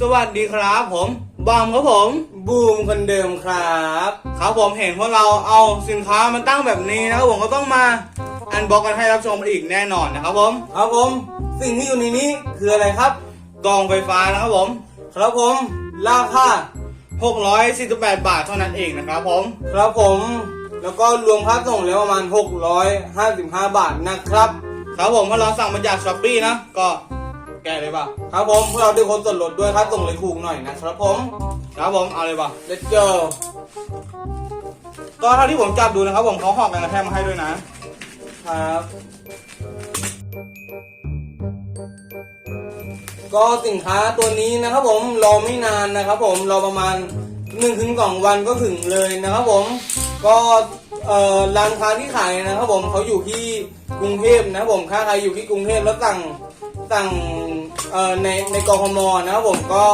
สวัสดีครับผมบอมครับผมบูมคนเดิมครับครับผมเห็นพวกเราเอาสินค้ามันตั้งแบบนี้นะครับผมก็ต้องมาอันบ็อกกันให้รับชมอีกแน่นอนนะครับผมครับผมสิ่งที่อยู่ในนี้คืออะไรครับกล่องไฟฟ้านะครับผม ครับผมราคา648 บาทเท่านั้นเองนะครับผม ครับผมแล้วก็รวมค่าส่งแล้วประมาณ 655 บาทนะครับ ครับผมพอเราสั่งมาจากช้อปปี้นะก็ แกะเลยป่ะครับผมพวกเราได้คนส่วนลดด้วยครับส่งเลยถูกหน่อยนะครับผมครับผมเอาเลยป่ะ let's go ก็เท่าที่ผมจับดูนะครับผมเขาห่อกันกระแทกมาให้ด้วยนะครับก็สินค้าตัวนี้นะครับผมรอไม่นานนะครับผมรอประมาณ1นึถึงสองวันก็ถึงเลยนะครับผมก็เอ่อร้านค้าที่ขายนะครับผมเขาอยู่ที่กรุงเทพนะครับผมถ้าใครอยู่ที่กรุงเทพแล้วสั่งสั่ง เอ่อในในกรทมนะครับผมก็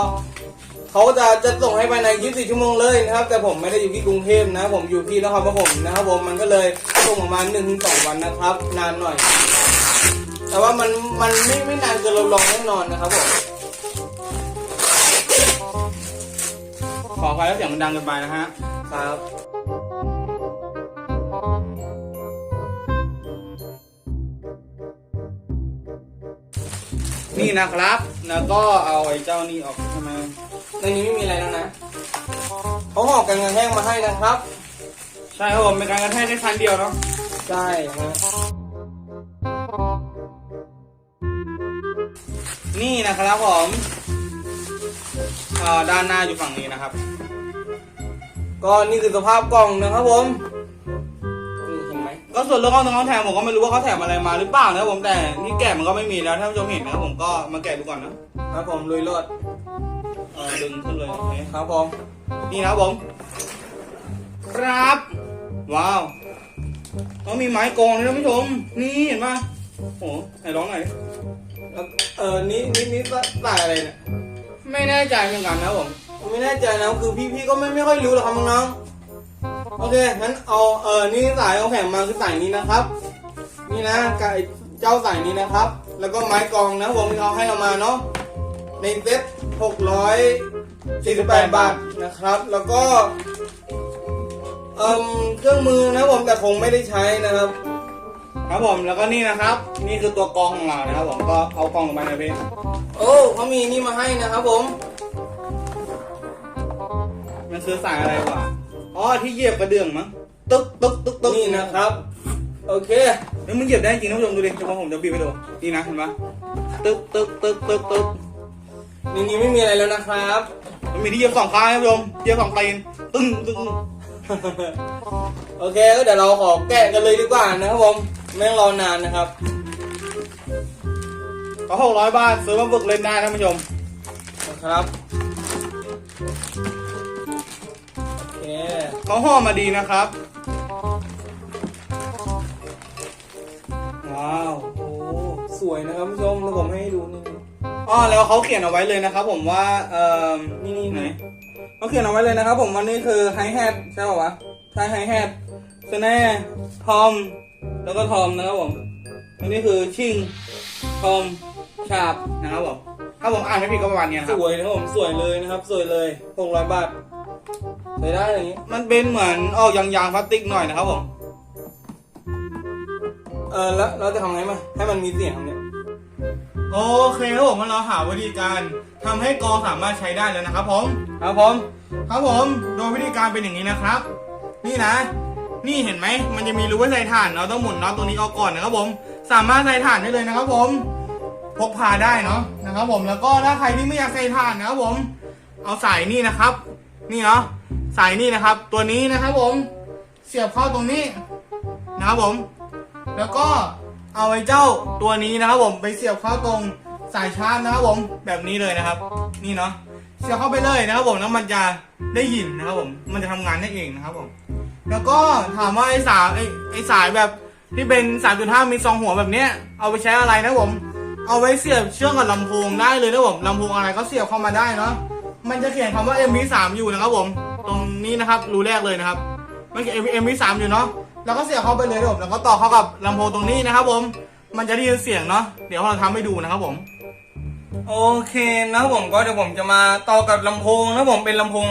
เขาจะจะส่งให้ภายใน 24 ชั่วโมงเลยนะครับ แต่ผมไม่ได้อยู่ที่กรุงเทพนะครับผมอยู่ที่นครปฐมนะครับผมมันก็เลยส่งประมาณ1นถึงสวันนะครับ นานหน่อย แต่ว่ามันมันไม่ไม่นานเกินเราลองแน่นอนนะครับผมขออภัยแล้วเสียงมันดังเกินไปนะฮะครับ นี่นะครับ แล้วก็เอาไอ้เจ้านี่ออกใช่ไหมในนี้ไม่มีอะไรแล้วนะเขาห่อกันกระแห้งมาให้นะครับ ใช่ครับผมเป็นการกระแทกได้คันเดียวเนาะใช่ฮะนี่นะครับผมอ่าด้านหน้าอยู่ฝั่งนี้นะครับ ก็นี่คือสภาพกล่องนะครับผมนี่เห็นไหม ก็ส่วนเรื่องของเขาแถมผมก็ไม่รู้ว่าเขาแถมอะไรมาหรือเปล่านะครับผมแต่นี่แกะมันก็ไม่มีแล้วท่านผู้ชมเห็นนะครับผมก็มาแกะดูก่อนนะครับผมลุยรอดเออดึงขึ้นเลยโอเคครับผมนี่นะครับผม ครับ ว้าวเขามีไม้กองเลยท่านผู้ชม นี่เห็นปะโอ้โหไหนร้องหน่อยดิแล้วเออนี่นี่นี่สายอะไรเนี่ยไม่แน่ใจเหมือนกันนะครับผมผมไม่แน่ใจนะคือพี่พี่ก็ไม่ไม่ค่อยรู้หรอกครับน้องๆ โอเคงั้นเอาเออนี่สายเอาแผงมาคือสายนี้นะครับ นี่นะกับไอ้เจ้าสายนี้นะครับ แล้วก็ไม้กองนะผมที่เขาให้เรามาเนาะในเซ็ต648 บาทนะครับ แล้วก็เอ่มเครื่องมือนะผมแต่คงไม่ได้ใช้นะครับ ครับผมแล้วก็นี่นะครับ นี่คือตัวกองของเรานะครับผมก็เอากองลงไปนะพี่โอ้เขามีนี่มาให้นะครับผม มันคือสายอะไรวะ อ๋อที่เหยียบกระเดื่องมั้งตึ๊กตึ๊กตึ๊กตึ๊กนี่นะครับ โอเคเฮ้ยมึงเหยียบได้จริงท่านผู้ชมดูดิเฉพาะผมจะบีบไปดูนี่นะเห็นปะตึ๊กตึ๊กตึ๊กตึ๊กตึ๊กในนี้ไม่มีอะไรแล้วนะครับมันมีที่เหยียบสองข้างท่านผู้ชมเหยียบสองตีนตึ้งตึ้งโอเคก็เดี๋ยวเราขอแกะกันเลยดีกว่านะครับผมไม่ต้องรอนานนะครับก็หกร้อยบาทซื้อมาฝึกเล่นได้ท่านผู้ชมนะครับ เขาห่อมาดีนะครับ ว้าว โอ้สวยนะครับผู้ชมแล้วผมให้ดูนี่อ๋อแล้วเขาเขียนเอาไว้เลยนะครับ ผมว่าเอ่อนี่นี่ไหนเขาเขียนเอาไว้เลยนะครับ ผมว่านี่คือไฮแฮทใช่ป่าวะใช่ไฮแฮทสแน่ทอม แล้วก็ทอมนะครับผมอันนี้คือชิงทอมชาบนะครับผมถ้าผมอ่านไม่ผิดก็ประมาณนี้ครับสวยนะครับผมสวยเลยนะครับ สวยเลยหกร้อยบาท ใช้ได้อย่างนี้ มันเป็นเหมือนออกยางๆพลาสติกหน่อยนะครับผม เออแล้วเราจะทำไงมาให้มันมีเสียงเนี่ย โอเคครับผมงั้นเราหาวิธีการทำให้กองสามารถใช้ได้แล้วนะครับผม ครับผม ครับผมโดยวิธีการเป็นอย่างนี้นะครับ นี่นะ นี่เห็นไหมมันจะมีรูไว้ใส่ถ่าน เราต้องหมุนน็อตตรงนี้ออกก่อนนะครับผม สามารถใส่ถ่านได้เลยนะครับผม พกพาได้เนาะนะครับผมแล้วก็ถ้าใครที่ไม่อยากใส่ถ่านนะครับผม เอาสายนี่นะครับ นี่เนาะ สายนี่นะครับ ตัวนี้นะครับผมเสียบเข้าตรงนี้นะครับผม แล้วก็เอาไอ้เจ้าตัวนี้นะครับผมไปเสียบเข้าตรงสายชาร์จนะครับผมแบบนี้เลยนะครับ นี่เนาะเสียบเข้าไปเลยนะครับผมแล้วมันจะได้ยินนะครับผม มันจะทำงานได้เองนะครับผม แล้วก็ถามว่าไอ้สายไอ้ไอ้สายแบบที่เป็น 3.5 มีซองหัวแบบเนี้ยเอาไปใช้อะไรนะครับผม เอาไว้เสียบเชื่อมกับลำโพงได้เลยนะครับผมลำโพงอะไรก็เสียบเข้ามาได้เนาะมันจะเขียนคำว่า MP3 อยู่นะครับผม ตรงนี้นะครับรูแรกเลยนะครับมันเขียน MP3 อยู่เนาะแล้วก็เสียบเข้าไปเลยครับผมแล้วก็ต่อเข้ากับลำโพงตรงนี้นะครับผมมันจะได้ยินเสียงเนาะเดี๋ยวเราทำให้ดูนะครับผม โอเคนะครับผมก็เดี๋ยวผมจะมาต่อกับลำโพงนะครับผมเป็นลำโพง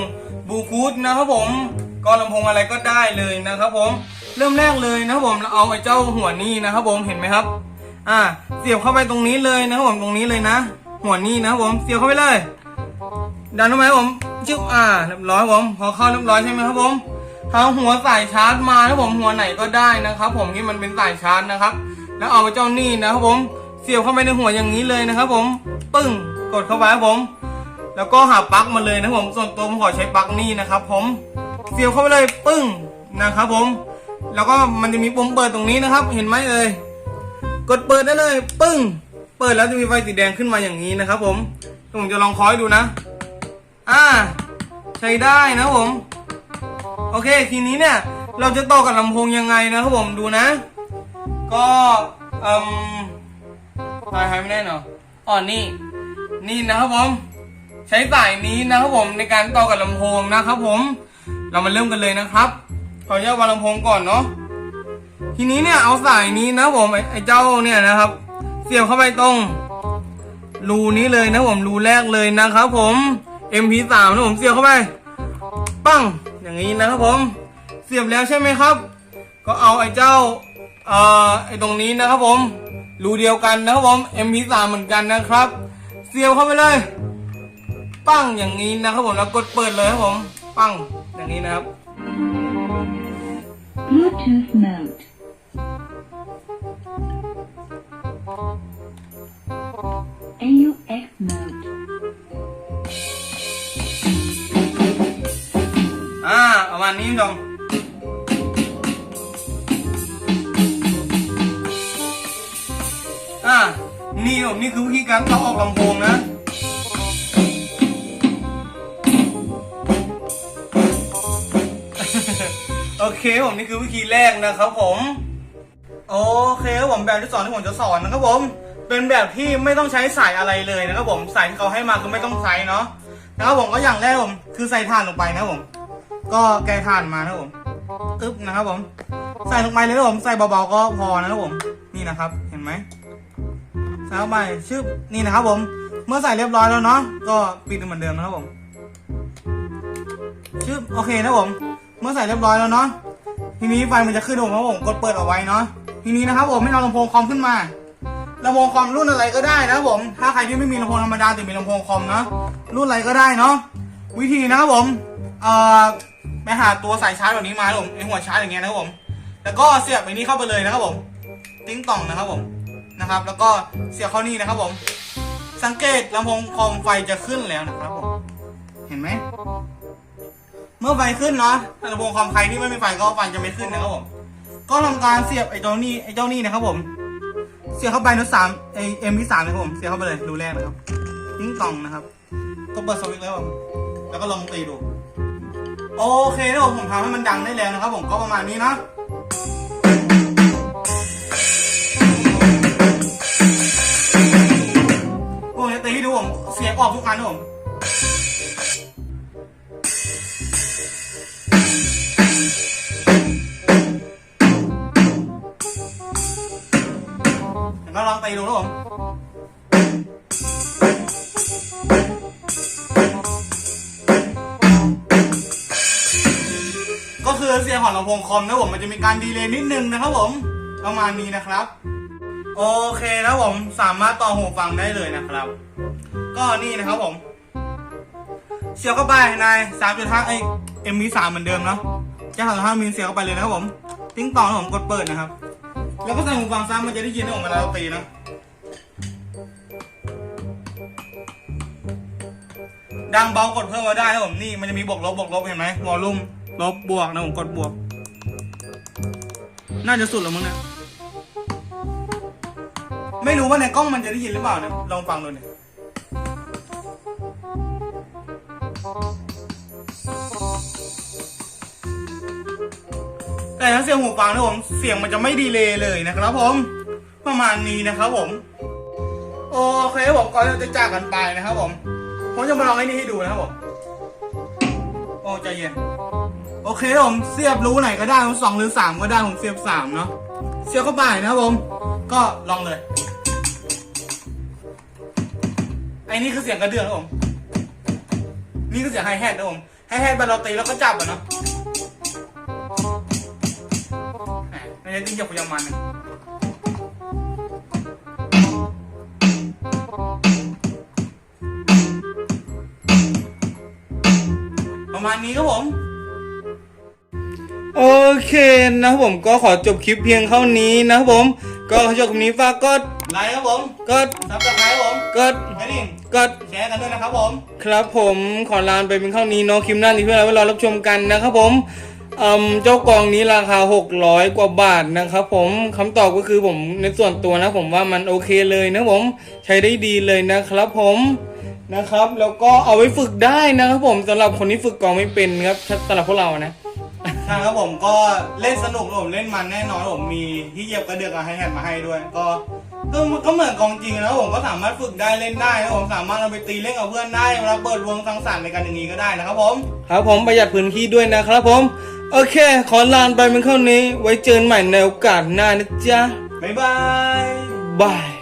บลูทูธนะครับผมก็ลำโพงอะไรก็ได้เลยนะครับผมเริ่มแรกเลยนะครับผมเราเอาไอ้เจ้าหัวนี้นะครับผมเห็นไหมครับ อ่า เสียบเข้าไปตรงนี้เลยนะครับผมตรงนี้เลยนะ หัวนี้นะครับผมเสียบเข้าไปเลยดันเข้าไปครับผม จึ๊บอ่าเรียบร้อยผมพอเข้าเรียบร้อยใช่ไหมครับผมทาหัวสายชาร์จมานะครับผมหัวไหนก็ได้นะครับ ผมที่มันเป็นสายชาร์จนะครับ แล้วเอาไปเจ้านี่นะครับผมเสียบเข้าไปในหัวอย่างนี้เลยนะครับ ผมปึ้งกดเข้าไปครับผม แล้วก็หาปลั๊กมาเลยนะครับผมส่วนตัวผมขอใช้ปลั๊กนี่นะครับ ผมเสียบเข้าไปเลยปึ้งนะครับ ผม แล้วก็มันจะมีปุ่มเปิดตรงนี้นะครับ เห็นไหมเอ่ยกดเปิดได้เลย ปึ้ง เปิดแล้วจะมีไฟสีแดงขึ้นมาอย่างนี้นะครับ ผมผมจะลองคอยดูนะ อ่า ใช้ได้นะผม โอเค ทีนี้เนี่ย เราจะต่อกับลำโพงยังไงนะครับผมดูนะ ก็อ่มหายหายไม่ได้เนาะอ๋อนี่ นี่นะครับผม ใช้สายนี้นะครับผมในการต่อกับลำโพงนะครับผม เรามาเริ่มกันเลยนะครับขออนุญาตวางลำโพงก่อนเนาะทีนี้เนี่ยเอาสายนี้นะครับผมไอ้เจ้าเนี่ยนะครับ เสียบเข้าไปตรงรูนี้เลยนะผมรูแรกเลยนะครับผม MP3 นะผมเสียบเข้าไป ปั้ง อย่างนี้นะครับผม เสียบแล้วใช่ไหมครับ ก็เอาไอ้เจ้า เอ่อ ไอ้ตรงนี้นะครับผม รูเดียวกันนะครับผม MP3 เหมือนกันนะครับ เสียบเข้าไปเลย ปั้ง อย่างนี้นะครับผม แล้วกดเปิดเลยครับผม ปั้ง อย่างนี้นะครับ Bluetooth mode. AUX mode. ประมาณนี้คุณผู้ชมอ่านี่ผมนี่คือวิธีการต่อออกลำโพงนะโอเคผมนี่คือวิธีแรกนะครับผมโอเคครับผมแบบที่สองที่ผมจะสอนนะครับผมเป็นแบบที่ไม่ต้องใช้สายอะไรเลยนะครับผมสายที่เขาให้มาคือไม่ต้องใช้เนาะนะครับผมก็อย่างแรกผมคือใส่ถ่านลงไปนะครับผม ก็แกะถ่านมานะครับผมตึ๊บนะครับผม ใส่ลงไปเลยนะผมใส่เบาๆก็พอนะครับผม นี่นะครับ เห็นไหมใส่เข้าไปชึบนี่นะครับผม เมื่อใส่เรียบร้อยแล้วเนาะก็ปิดเหมือนเดิมนะครับผมชึบโอเคนะผม เมื่อใส่เรียบร้อยแล้วเนาะทีนี้ไฟมันจะขึ้นผมครับผมกดเปิดเอาไว้เนาะทีนี้นะครับผมให้เอาลำโพงคอมขึ้นมาลำโพงคอมรุ่นอะไรก็ได้นะครับผม ถ้าใครที่ไม่มีลำโพงธรรมดาแต่มีลำโพงคอมเนาะรุ่นอะไรก็ได้เนาะวิธีนะครับผมเอ่อ ไปหาตัวสายชาร์จแบบนี้มาครับผมไอหัวชาร์จอย่างเงี้ยนะครับผม แล้วก็เสียบไปนี้เข้าไปเลยนะครับผม ติ้งต่องนะครับผมนะครับ แล้วก็เสียบเข้านี่นะครับผม สังเกตลำโพงคอมไฟจะขึ้นแล้วนะครับผมเห็นไหมเมื่อไฟขึ้นเนาะลำโพงคอมใครที่ไม่มีไฟก็ไฟจะไม่ขึ้นนะครับผมก็ทำการเสียบไอ้เจ้านี่ไอ้เจ้านี่นะครับผม เสียบเข้าไปนุสามไอเอ็มที่สามนะครับผมเสียบเข้าไปเลยรูแรกนะครับติ้งต่องนะครับก็เปิดสวิตช์แล้วผมแล้วก็ลองตีดู โอเคนะครับผมผมทำให้มันดังได้แล้วนะครับ ผมก็ประมาณนี้นะผมจะตีให้ดูผมเสียงออกทุกครั้งนะผมเห็นไหมลองตีดูนะผม เสียงของลำโพงคอมนะผมมันจะมีการดีเลย์นิดนึงนะครับผมประมาณนี้นะครับ โอเคนะผมสามารถต่อหูฟังได้เลยนะครับ ก็นี่นะครับผมเสียบเข้าไปใน3.5ไอเอ็มมีสามเหมือนเดิมเนาะจะหันห้ามิลเสียบเข้าไปเลยนะครับผมติ้งต่อนะผมกดเปิดนะครับ แล้วก็ใส่หูฟังซ้ำมันจะได้ยินนะผมเวลาเราตีนะดังเบากดเพิ่มมาได้นะผมนี่มันจะมีบวกลบบวกลบเห็นไหมวอลลุ่ม ลบบวกนะผมกดบวก น่าจะสุดแล้วมั้งเนี่ยไม่รู้ว่าในกล้องมันจะได้ยินหรือเปล่านี่ยลองฟังดูเนี่ยแต่ถ้าเสียงหูฟังนะผมเสียงมันจะไม่ดีเลยเลยนะครับผม ประมาณนี้นะครับผม โอเคผมก่อนเราจะจากกันไปนะครับผม ผมจะมาลองไอ้นี่ให้ดูนะครับผม โอ้ใจเย็น โอเคครับผมเสียบรู้ไหนก็ได้ผมสองหรือสามก็ได้ผมเสียบสามเนาะเสียบเข้าไปนะครับผมก็ลองเลยไอ้นี่คือเสียงกระเดื่องครับผมนี่คือเสียงไฮแฮทนะผมไฮแฮทไปเราตีแล้วก็จับอะเนาะแหมไม่ได้ตีจับพยามันอะประมาณนี้ครับผม โอเคนะครับผมก็ขอจบคลิปเพียงเท่านี้นะครับผม ก็ขอจบคลิปนี้ฝากกดไลค์ครับผมกดซับสไครต์ครับผมกดกระดิ่งกดแชร์กันด้วยนะครับผม ครับผมขอลาไปเป็นเท่านี้เนาะคลิปหน้านี้เพื่อนเราไว้รอรับชมกันนะครับผมอืมเจ้ากองนี้ราคา 600 กว่าบาทนะครับผมคำตอบก็คือผมในส่วนตัวนะผมว่ามันโอเคเลยนะผมใช้ได้ดีเลยนะครับผมนะครับ แล้วก็เอาไว้ฝึกได้นะครับผมสำหรับคนที่ฝึกกองไม่เป็นครับสำหรับพวกเรานะ ใช่ครับผมก็เล่นสนุกครับผมเล่นมันแน่นอนครับผมมีที่เหยียบกระเดือกกับไฮแฮทมาให้ด้วย ก็ก็ก็เหมือนกองจริงนะครับผมก็สามารถฝึกได้เล่นได้นะครับผมสามารถเอาไปตีเล่นกับเพื่อนได้เวลาเปิดวงสังสรรค์ในการอย่างนี้ก็ได้นะครับผม ครับผมประหยัดพื้นที่ด้วยนะครับผม โอเค ขอลาไปเป็นเท่านี้ ไว้เจอกันใหม่ในโอกาสหน้านะจ๊ะบ๊ายบายบาย Getting older.